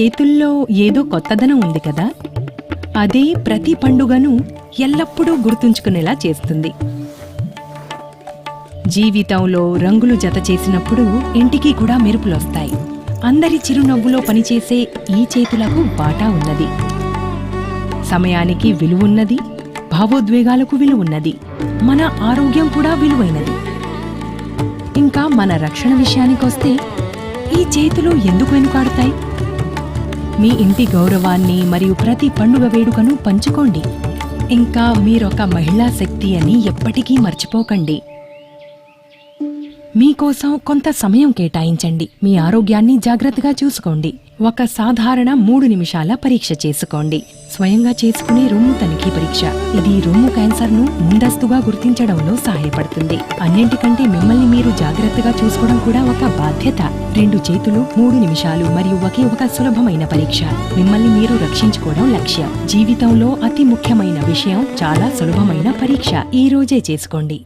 చేతుల్లో ఏదో కొత్తదనం ఉంది కదా? అదే ప్రతి పండుగను ఎల్లప్పుడూ గుర్తుంచుకునేలా చేస్తుంది. జీవితంలో రంగులు జత చేసినప్పుడు ఇంటికి కూడా మెరుపులొస్తాయి. అందరి చిరునవ్వులో పనిచేసే ఈ చేతులకు బాటా ఉన్నది. సమయానికి విలువున్నది భావోద్వేగాలకు విలువున్నది మన ఆరోగ్యం కూడా విలువైనది. ఇంకా మన రక్షణ విషయానికొస్తే ఈ చేతులు ఎందుకు వెనుకాడుతాయి? మీ ఇంటి గౌరవాన్ని మరియు ప్రతి పండుగ వేడుకను పంచుకోండి. ఇంకా మీరొక మహిళా శక్తి అని ఎప్పటికీ మర్చిపోకండి. మీకోసం కొంత సమయం కేటాయించండి. మీ ఆరోగ్యాన్ని జాగ్రత్తగా చూసుకోండి. ఒక సాధారణ మూడు నిమిషాల పరీక్ష చేసుకోండి. స్వయంగా చేసుకునే రొమ్ము తనిఖీ పరీక్ష. ఇది రొమ్ము క్యాన్సర్ను ముందస్తుగా గుర్తించడంలో సహాయపడుతుంది. అన్నింటికంటే మిమ్మల్ని మీరు జాగ్రత్తగా చూసుకోవడం కూడా ఒక బాధ్యత. రెండు చేతులు మూడు నిమిషాలు మరియు ఒకే ఒక సులభమైన పరీక్ష. మిమ్మల్ని మీరు రక్షించుకోవడం లక్ష్యం. జీవితంలో అతి ముఖ్యమైన విషయం చాలా సులభమైన పరీక్ష. ఈ రోజే చేసుకోండి.